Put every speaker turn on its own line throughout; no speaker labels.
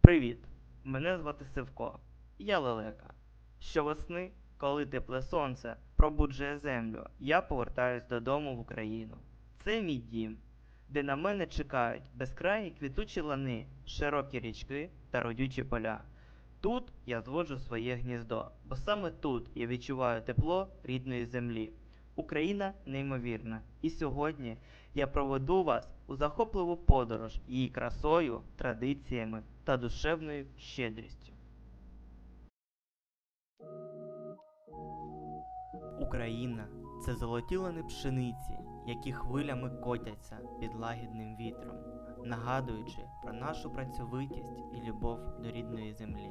Привіт! Мене звати Сивко. Я лелека. Щовесни, коли тепле сонце пробуджує землю, я повертаюсь додому в Україну. Це мій дім, де на мене чекають безкраї квітучі лани, широкі річки та родючі поля. Тут я зводжу своє гніздо, бо саме тут я відчуваю тепло рідної землі. Україна неймовірна, і сьогодні я проведу вас у захопливу подорож її красою, традиціями та душевною щедрістю. Україна це золоті лани пшениці, які хвилями котяться під лагідним вітром, нагадуючи про нашу працьовитість і любов до рідної землі.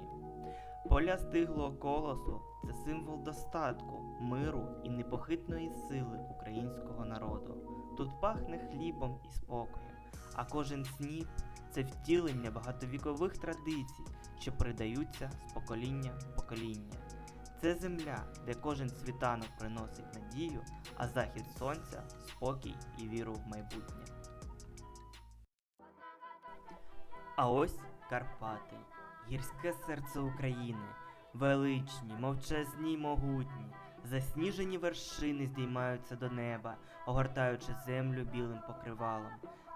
Поля стиглого колосу це символ достатку, миру і непохитної сили українського народу. Тут пахне хлібом і спокоєм, а кожен сніп це втілення багатовікових традицій, що передаються з покоління в покоління. Це земля, де кожен світанок приносить надію, а захід сонця спокій і віру в майбутнє. А ось Карпати, гірське серце України, величні, мовчазні могутні, засніжені вершини здіймаються до неба, огортаючи землю білим покривалом.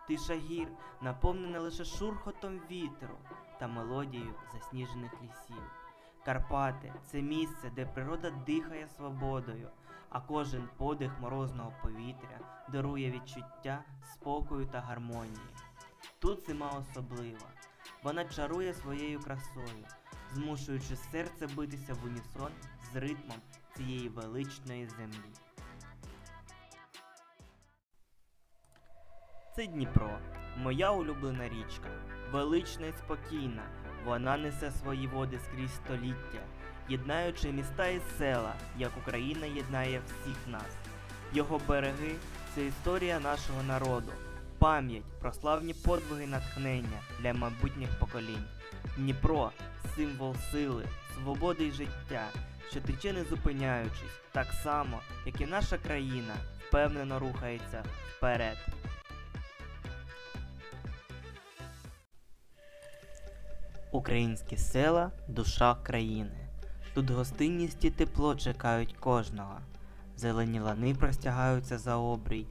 Тиша гір наповнена лише шурхотом вітру та мелодією засніжених лісів. Карпати це місце, де природа дихає свободою, а кожен подих морозного повітря дарує відчуття спокою та гармонії. Тут зима особлива. Вона чарує своєю красою, змушуючи серце битися в унісон з ритмом цієї величної землі. Це Дніпро, моя улюблена річка, велична і спокійна. Вона несе свої води скрізь століття, єднаючи міста і села, як Україна єднає всіх нас. Його береги це історія нашого народу, пам'ять про славні подвиги натхнення для майбутніх поколінь. Дніпро символ сили, свободи й життя, що тече не зупиняючись, так само, як і наша країна впевнено рухається вперед. Українські села душа країни. Тут гостинність і тепло чекають кожного. Зелені лани простягаються за обрій,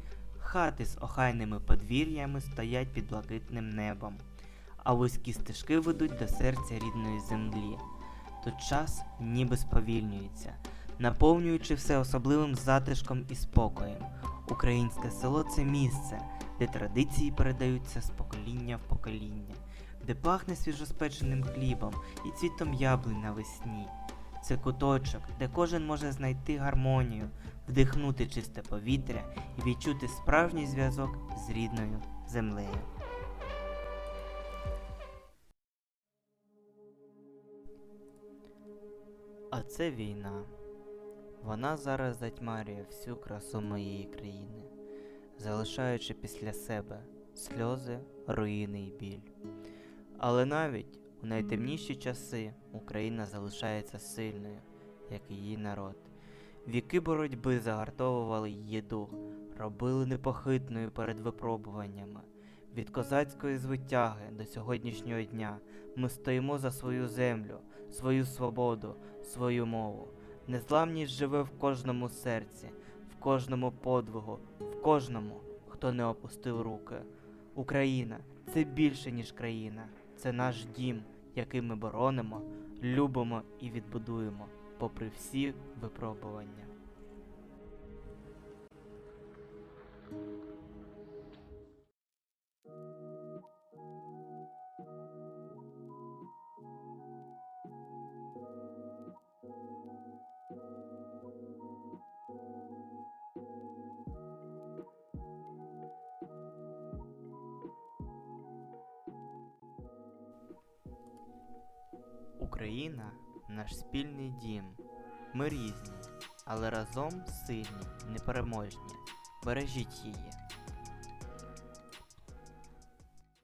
хати з охайними подвір'ями стоять під блакитним небом, а вузькі стежки ведуть до серця рідної землі. Тут час ніби сповільнюється, наповнюючи все особливим затишком і спокоєм. Українське село це місце, де традиції передаються з покоління в покоління де пахне свіжоспеченим хлібом і цвітом яблунь навесні. Це куточок, де кожен може знайти гармонію, вдихнути чисте повітря і відчути справжній зв'язок з рідною землею. А це війна. Вона зараз затьмарює всю красу моєї країни, залишаючи після себе сльози, руїни й біль. Але навіть у найтемніші часи Україна залишається сильною, як її народ. Віки боротьби загартовували її дух, робили непохитною перед випробуваннями. Від козацької звитяги до сьогоднішнього дня ми стоїмо за свою землю, свою свободу, свою мову. Незламність живе в кожному серці, в кожному подвигу, в кожному, хто не опустив руки. Україна це більше, ніж країна. Це наш дім, який ми боронимо, любимо і відбудуємо, попри всі випробування. Україна наш спільний дім. Ми різні, але разом сильні, непереможні. Бережіть її.